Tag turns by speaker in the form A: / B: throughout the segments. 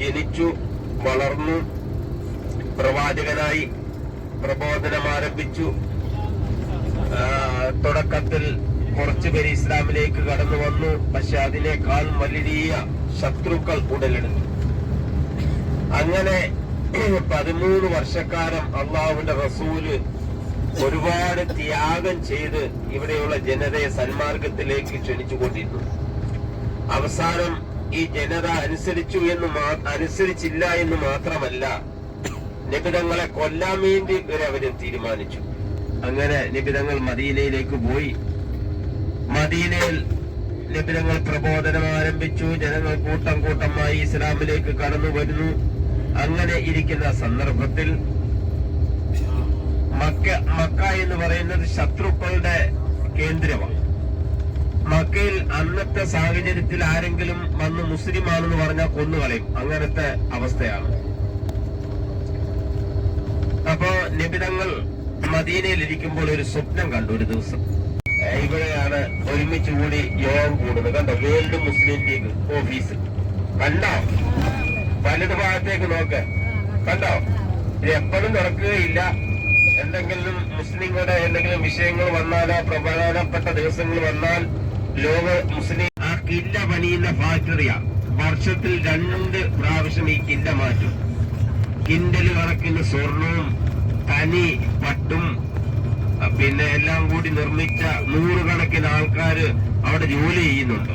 A: ജനിച്ചു വളർന്നു പ്രവാചകനായി പ്രബോധനം ആരംഭിച്ചു തുടക്കത്തിൽ തുടക്കത്തിൽ കുറച്ചുപേര് ഇസ്ലാമിലേക്ക് കടന്നു വന്നു. പക്ഷെ അതിനേക്കാൾ വലിയ ശത്രുക്കൾ ഉടലെടുത്തു. അങ്ങനെ പതിമൂന്ന് വർഷക്കാലം അള്ളാഹുവിന്റെ റസൂൽ ഒരുപാട് ത്യാഗം ചെയ്ത് ഇവിടെയുള്ള ജനതയെ സന്മാർഗത്തിലേക്ക് ക്ഷണിച്ചുകൊണ്ടിരുന്നു. അവസാനം ഈ ജനത അനുസരിച്ചു എന്ന് അനുസരിച്ചില്ല എന്ന് മാത്രമല്ല നിബിതങ്ങളെ കൊല്ലാൻ വേണ്ടി വരെ അവർ തീരുമാനിച്ചു. അങ്ങനെ നിബിതങ്ങൾ മദീനയിലേക്ക് പോയി. മദീനയിൽ നിബിതങ്ങൾ പ്രബോധനം ആരംഭിച്ചു. ജനങ്ങൾ കൂട്ടം കൂട്ടമായി ഇസ്ലാമിലേക്ക് കടന്നു വരുന്നു. അങ്ങനെ ഇരിക്കുന്ന സന്ദർഭത്തിൽ മക്ക മക്ക എന്ന് പറയുന്നത് ശത്രുക്കളുടെ കേന്ദ്രമാണ്. മക്കയിൽ അന്നത്തെ സാഹചര്യത്തിൽ ആരെങ്കിലും വന്ന് മുസ്ലിം ആണെന്ന് പറഞ്ഞാൽ കൊന്നുകളയും. അങ്ങനത്തെ അവസ്ഥയാണ്. അപ്പോ നിബിതങ്ങൾ മദീനയിൽ ഇരിക്കുമ്പോൾ ഒരു സ്വപ്നം കണ്ടു ഒരു ദിവസം. ഇവിടെയാണ് ഒരുമിച്ച് കൂടി യോഗം കൂടുന്നത്. കണ്ടോ? World Muslim league office. കണ്ടോ? വലത് ഭാഗത്തേക്ക് നോക്ക്. കണ്ടോ? ഇത് എപ്പോഴും തുറക്കുകയില്ല. എന്തെങ്കിലും മുസ്ലിങ്ങളുടെ എന്തെങ്കിലും വിഷയങ്ങൾ വന്നാലോ പ്രധാനപ്പെട്ട ദിവസങ്ങൾ വന്നാൽ ലോക മുസ്ലിം ആ കില്ല പണിയുന്ന ഫാക്ടറിയാ. വർഷത്തിൽ രണ്ട് പ്രാവശ്യം ഈ കില്ല മാറ്റും. കിൻഡൽ കണക്കിന് സ്വർണവും തനി പട്ടും പിന്നെ എല്ലാം കൂടി നിർമ്മിച്ച നൂറുകണക്കിന് ആൾക്കാർ അവിടെ ജോലി ചെയ്യുന്നുണ്ട്.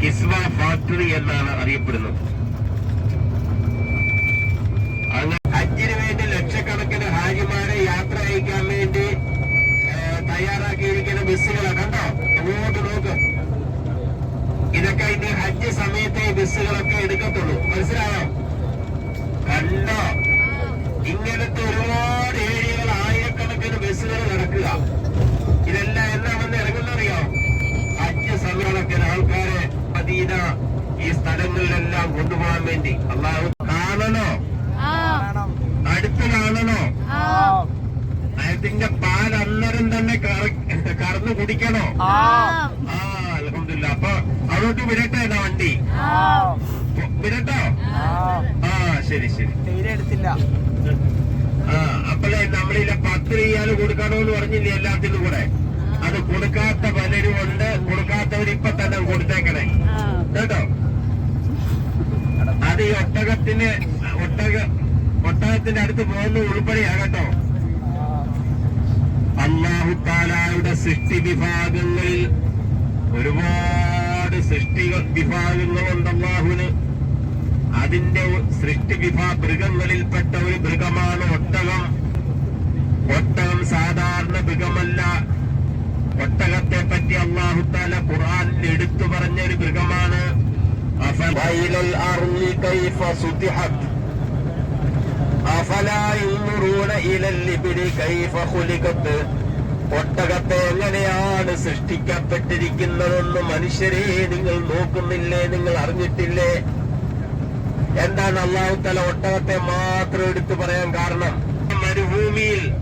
A: കിസ്മ ഫാക്ടറി എന്നാണ് അറിയപ്പെടുന്നത്. അങ്ങനെ ഹജ്ജിന് വേണ്ടി ലക്ഷക്കണക്കിന് ഹാജിമാരെ യാത്ര അയക്കാൻ വേണ്ടി ഏ, തയ്യാറാക്കിയിരിക്കുന്ന ബസ്സുകളെ കണ്ടോ അങ്ങോട്ട് നോക്ക് ഇതൊക്കെ ഇനി ഹജ്ജ് സമയത്തെ ബസ്സുകളൊക്കെ എടുക്കത്തുള്ളൂ. മനസ്സിലായോ? കണ്ടോ? ഇങ്ങനത്തെ ഒരുപാട് ഏരിയകൾ ആയിരക്കണക്കിന് ബസ്സുകൾ നടക്കുക. ഇതെല്ലാം എന്നാ വന്ന് ഇറങ്ങുന്നറിയോ? ഹജ്ജ് സമയക്കണക്കിന് ആൾക്കാരെ മദീന ഈ സ്ഥലങ്ങളിലെല്ലാം കൊണ്ടുപോകാൻ വേണ്ടി. അള്ളാഹു കാണണോ? അടുത്ത് കാണണോ? അതിന്റെ പാൽ അന്നേരം തന്നെ കറ- കറന്ന് കുടിക്കണോ? ആ. അലഹമില്ല അപ്പൊ അതോട്ട് വിടട്ടെ എന്നാ വണ്ടി? വിടട്ടോ ആ ശരി ശരി.
B: എടുത്തില്ല.
A: ആ അപ്പോഴേ നമ്മളില്ല പത്ത് റിയാൽ കൊടുക്കണോന്ന് പറഞ്ഞില്ലേ എല്ലാത്തിനും കൂടെ? അത് കൊടുക്കാത്ത പലരും ഉണ്ട്. കൊടുക്കാത്തവർ ഇപ്പൊ തന്നെ കൊടുത്തേക്കണേ. കേട്ടോ? അത് ഈ ഒട്ടകത്തിന് ഒട്ടക ഒട്ടകത്തിന്റെ അടുത്ത് പോകുന്ന ഉൾപ്പെടെയാ കേട്ടോ അള്ളാഹു താലായുടെ സൃഷ്ടി വിഭാഗങ്ങളിൽ ഒരുപാട് സൃഷ്ടികൾ വിഭാഗങ്ങളുണ്ട് അള്ളാഹുവിന് അതിന്റെ സൃഷ്ടി വിഭാ മൃഗങ്ങളിൽപ്പെട്ട ഒരു മൃഗമാണ് ഒട്ടകം. ഒട്ടകം സാധാരണ മൃഗമല്ല. ഒട്ടകത്തെ പറ്റി അള്ളാഹുത്താല ഖുറാനിൽ എടുത്തു പറഞ്ഞ ഒരു മൃഗമാണ്. അഫലൈലൽ അർളി കൈഫ സുതിഹത് അഫലാ യൻദുറൂന ഇലൽ ഇബ്ലി കൈഫ ഖുലിഖത് ഒട്ടകത്തെ എങ്ങനെയാണ് സൃഷ്ടിക്കപ്പെട്ടിരിക്കുന്നതെന്ന് മനുഷ്യരെ നിങ്ങൾ നോക്കുന്നില്ലേ? നിങ്ങൾ അറിഞ്ഞിട്ടില്ലേ? എന്താണ് അള്ളാഹു തല ഒട്ടകത്തെ മാത്രം എടുത്തു പറയാൻ കാരണം? മരുഭൂമിയിൽ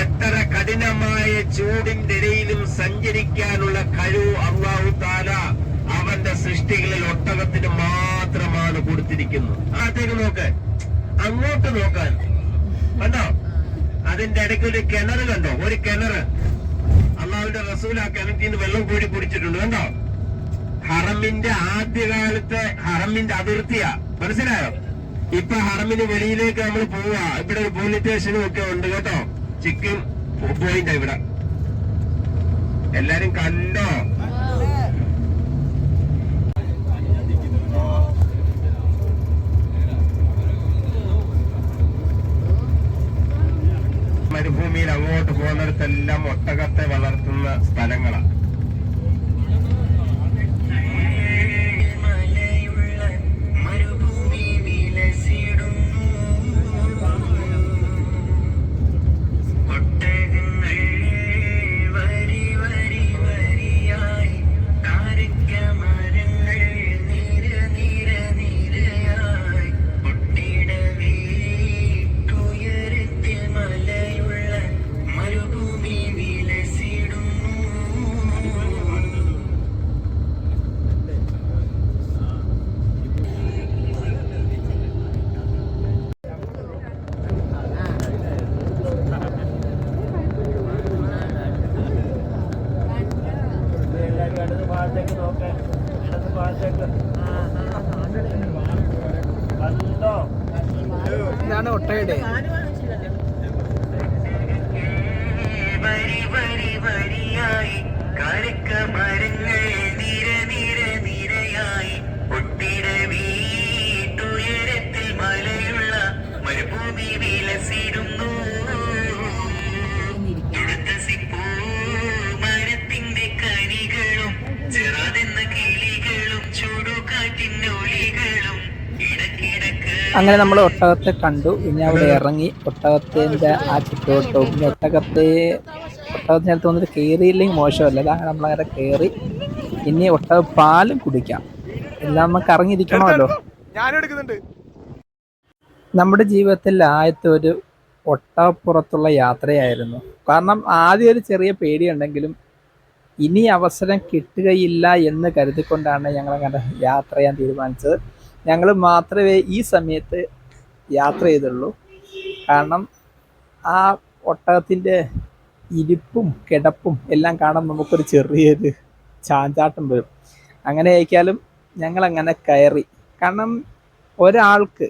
A: എത്ര കഠിനമായ ചൂടിന്റെ ഇടയിലും സഞ്ചരിക്കാനുള്ള കഴിവ് അള്ളാഹു താല അവന്റെ സൃഷ്ടികളിൽ ഒട്ടകത്തിന് മാത്രമാണ് കൊടുത്തിരിക്കുന്നത്. അതേക്ക് നോക്ക്. അങ്ങോട്ട് നോക്കാൻ. കണ്ടോ? അതിന്റെ ഇടയ്ക്ക് ഒരു കിണർ കണ്ടോ? ഒരു കിണർ. അള്ളാഹുവിന്റെ റസൂൽ ആ കിണറ്റിൽ നിന്ന് വെള്ളം കൂടി കുടിച്ചിട്ടുണ്ട്. കണ്ടോ? ഹറമിന്റെ ആദ്യകാലത്തെ ഹറമിന്റെ അതിർത്തിയാ. മനസ്സിലായോ? ഇപ്പൊ ഹറമിന് വെളിയിലേക്ക് നമ്മൾ പോവാ. ഇവിടെ ഒരു പോലീസ് സ്റ്റേഷനും ഒക്കെ ഉണ്ട് കേട്ടോ. ചിക്കൻ പോയിന്റ് ഇവിടെ. എല്ലാരും കണ്ടോ? മരുഭൂമിയിൽ അങ്ങോട്ട് പോകുന്നിടത്തെല്ലാം ഒട്ടകത്തെ വളർത്തുന്ന സ്ഥലങ്ങളാണ്.
B: അങ്ങനെ നമ്മൾ ഒട്ടകത്തെ കണ്ടു. ഇനി അവിടെ ഇറങ്ങി ഒട്ടകത്തിന്റെ ആ ചുറ്റുവട്ടവും. പിന്നെ ഒട്ടകത്തെ ഒട്ടകത്തിനകത്ത് വന്നിട്ട് കയറിയില്ലെങ്കിൽ മോശമല്ല. അതാണ് നമ്മളങ്ങനെ കയറി. ഇനി ഒട്ടക പാലും കുടിക്കാം. എല്ലാം നമുക്ക് ഇറങ്ങിയിരിക്കണമല്ലോ നമ്മുടെ ജീവിതത്തിൽ ആദ്യത്തെ ഒരു ഒട്ടകപ്പുറത്തുള്ള യാത്രയായിരുന്നു. കാരണം ആദ്യം ഒരു ചെറിയ പേടിയുണ്ടെങ്കിലും ഇനി അവസരം കിട്ടുകയില്ല എന്ന് കരുതിക്കൊണ്ടാണ് ഞങ്ങൾ അങ്ങനെ യാത്ര ചെയ്യാൻ തീരുമാനിച്ചത്. ഞങ്ങൾ മാത്രമേ ഈ സമയത്ത് യാത്ര ചെയ്തുള്ളൂ. കാരണം ആ ഒട്ടകത്തിന്റെ ഇരിപ്പും കിടപ്പും എല്ലാം കാണാൻ നമുക്കൊരു ചെറിയൊരു ചാഞ്ചാട്ടം വരും. അങ്ങനെ ആയിക്കാലും ഞങ്ങളങ്ങനെ കയറി. കാരണം ഒരാൾക്ക്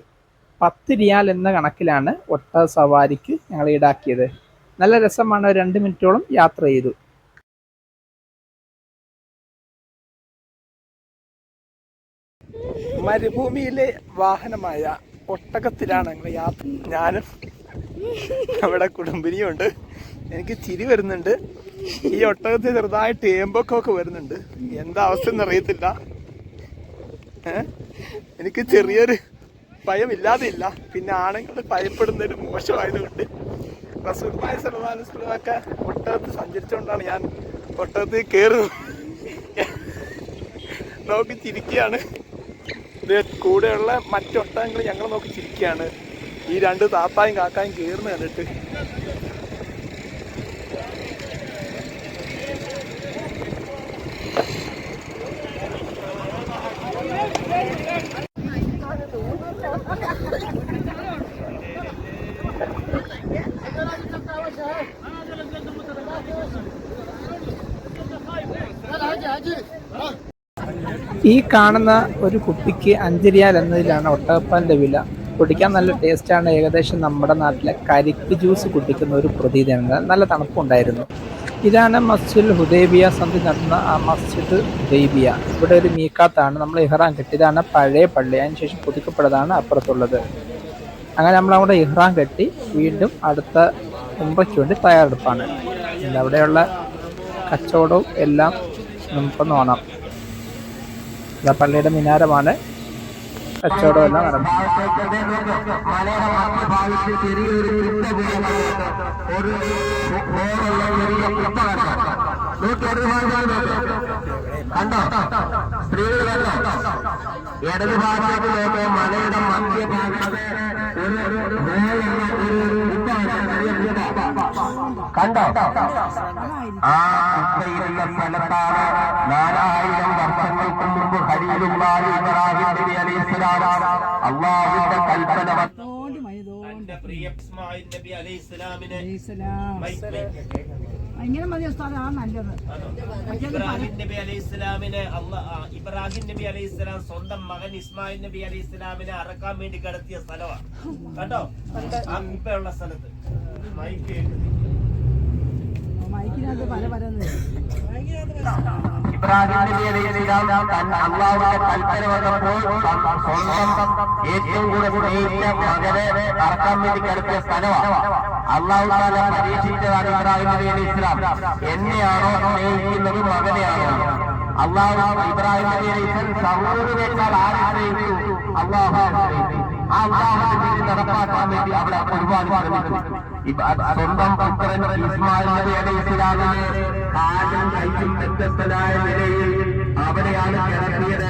B: പത്ത് റിയാൽ എന്ന കണക്കിലാണ് ഒട്ടക സവാരിക്ക് ഞങ്ങൾ ഈടാക്കിയത്. നല്ല രസമാണ്. രണ്ട് മിനിറ്റോളം യാത്ര ചെയ്തു. മരുഭൂമിയിലെ വാഹനമായ ഒട്ടകത്തിലാണ് ഞങ്ങൾ യാത്ര ഞാനും നമ്മുടെ കുടുംബിനിയും ഉണ്ട് എനിക്ക് ചിരി വരുന്നുണ്ട്. ഈ ഒട്ടകത്തിൽ ചെറുതായിട്ട് ഏമ്പൊക്കെ വരുന്നുണ്ട്. എന്താ അവസ്ഥ എന്നറിയത്തില്ല? എനിക്ക് ചെറിയൊരു ഭയമില്ലാതെ ഇല്ല പിന്നെ ആണുങ്ങൾ ഭയപ്പെടുന്നതിന് മോശമായതുകൊണ്ട് റസൂൽമായ സർവാനുസൃതമൊക്കെ ഒട്ടകത്ത് സഞ്ചരിച്ചുകൊണ്ടാണ് ഞാൻ ഒട്ടകത്തിൽ കയറുന്നത്. നോക്കി ചിരിക്കുകയാണ്. കൂടെയുള്ള മറ്റൊട്ടകങ്ങൾ ഞങ്ങൾ നോക്കി ചിരിക്കുകയാണ് ഈ രണ്ട് താത്തായും കാക്കായും കയറുന്ന കണ്ടിട്ട് ഈ കാണുന്ന ഒരു കുപ്പിക്ക് അഞ്ച് റിയാൽ എന്നതിലാണ് ഒട്ടകപ്പാലിന്റെ വില. കുടിക്കാൻ നല്ല ടേസ്റ്റാണ്. ഏകദേശം നമ്മുടെ നാട്ടിലെ കരിക്ക് ജ്യൂസ് കുടിക്കുന്ന ഒരു പ്രതീതിയാണ്. നല്ല തണുപ്പുണ്ടായിരുന്നു ഇതാണ് മസ്ജിദ് ഹുദൈബിയ സന്ധി നടന്ന ആ മസ്ജിദ് ഹുദൈബിയ. ഇവിടെ ഒരു മീക്കാത്താണ് നമ്മൾ ഇഹ്റാൻ കെട്ടി. ഇതാണ് പഴയ പള്ളി. അതിനുശേഷം പുതുക്കപ്പെട്ടതാണ് അപ്പുറത്തുള്ളത്. അങ്ങനെ നമ്മൾ അവിടെ ഇഹ്റാൻ കെട്ടി വീണ്ടും അടുത്ത ഉംറയ്ക്ക് വേണ്ടി തയ്യാറെടുപ്പാണ്. അവിടെയുള്ള കച്ചവടവും എല്ലാം നമുക്കൊന്ന് ഓണം ഇതാ പള്ളിയുടെ മിനാരമാണ്. കച്ചവടം എല്ലാം നടന്നു.
A: കണ്ടോ? സ്ത്രീകൾ ഇടത് ഭാഗത്തേക്ക് മലയുടെ മധ്യഭാഗത്ത് ആ സ്ഥലത്താണ് നാലായിരം വർഷങ്ങൾക്ക് മുമ്പ് ഖലീലുള്ളാഹി ഇബ്രാഹിം നബി അലൈഹിസ്സലാം അള്ളാഹുവിന്റെ കൽപ്പന
C: ഇങ്ങനെ മതി ആ നല്ലത്
D: ഇബ്രാഹിം നബി അലൈഹി ഇസ്ലാമിനെ ഇബ്രാഹിം നബി അലൈഹി ഇസ്ലാം സ്വന്തം മകൻ ഇസ്മായിൽ നബി അലൈഹി ഇസ്ലാമിനെ അറക്കാൻ വേണ്ടി കിടത്തിയ സ്ഥലമാണ്. കണ്ടോ? ആ കുപ്പയുള്ള സ്ഥലത്ത്. മൈക്ക് കേട്ടു
C: മൈക്കിനകത്ത് പല പല
A: അള്ളാഹുവിന്റെ കൽപ്പന വന്നപ്പോൾ സ്വന്തം ഏറ്റവും കൂടുതൽ സ്നേഹിച്ച മകനെ അറക്കാൻ വേണ്ടി കിടത്തിയ സ്ഥലമാണ് അള്ളാഹു താല പരീക്ഷിച്ചതാണ് ഇബ്രാഹിം നബി ഇസ്ലാം എന്നെയാണോ സ്നേഹിക്കുന്നത് മകനെയാണോ അള്ളാഹു ഇബ്രാഹിം നബി അലൈഹിസ്സലാം സഹോദരനേക്കാൾ ആരെ സ്നേഹിച്ചു അള്ളാഹു സ്നേഹിച്ചു ആ വിധി നടപ്പാക്കാൻ വേണ്ടി അവിടെ ഒരുപാട് സ്വന്തം പുത്രൻ ഇസ്മായിൽ നബി അലി ഇസ്ലാമിനെ കാലും കൈക്കും വ്യത്യസ്തനായ നിലയിൽ അവിടെയാണ് കിടത്തിയത്.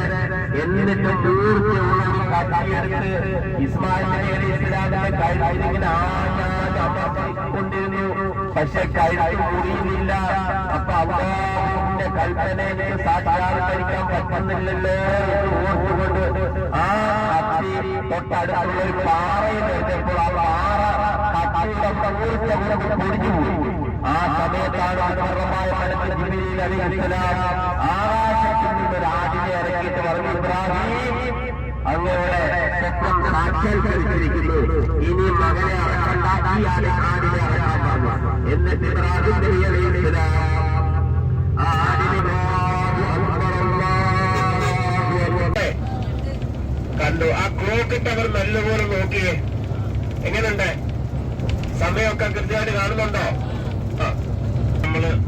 A: എന്നിട്ട് ദൂരത്തിലുള്ള ഒരു കട്ടിയെടുത്ത് ആഞ്ഞാഞ്ഞ് അമർത്തിക്കൊണ്ടിരുന്നു പക്ഷെ കഴുത്ത് മുറിയുന്നില്ല അപ്പൊ അള്ളാഹുവിന്റെ കൽപ്പനയെ സാക്ഷാത്കരിക്കാൻ പറ്റുന്നില്ലല്ലോ ഓർത്തുകൊണ്ട് ആ കത്തി തൊട്ടടുത്തുള്ള ഒരു പാറയിൽ എത്തിയപ്പോൾ ആ പാറ കത്തിയുടെ പൊടിഞ്ഞു പൊടിഞ്ഞുപോയി ആ സമയത്താണ് മുഹറമായ തലത്തിൽ ജിബിലിയിൽ അലിഹിസ്സലാം ആകാശത്തിൽ നിന്ന് ഒരു ആടിനെ ഇറക്കിയിട്ട് പറഞ്ഞു ഇബ്രാഹിം അങ്ങയുടെ സ്വപ്നം സാക്ഷാത്കരിച്ചിരിക്കുന്നു. ഇനി മകനെ അറക്കണ്ട ആടിനെ അറക്കാൻ പറഞ്ഞു. എന്നിട്ട് ഇബ്രാഹിം അക്ബർ. കണ്ടു. ആ ക്ലോക്ക് അവർ നല്ലപോലെ നോക്കിയേ. എങ്ങനെയുണ്ട്? സമയമൊക്കെ കൃത്യമായിട്ട് കാണുന്നുണ്ടോ? ആ നമ്മള് പറയാം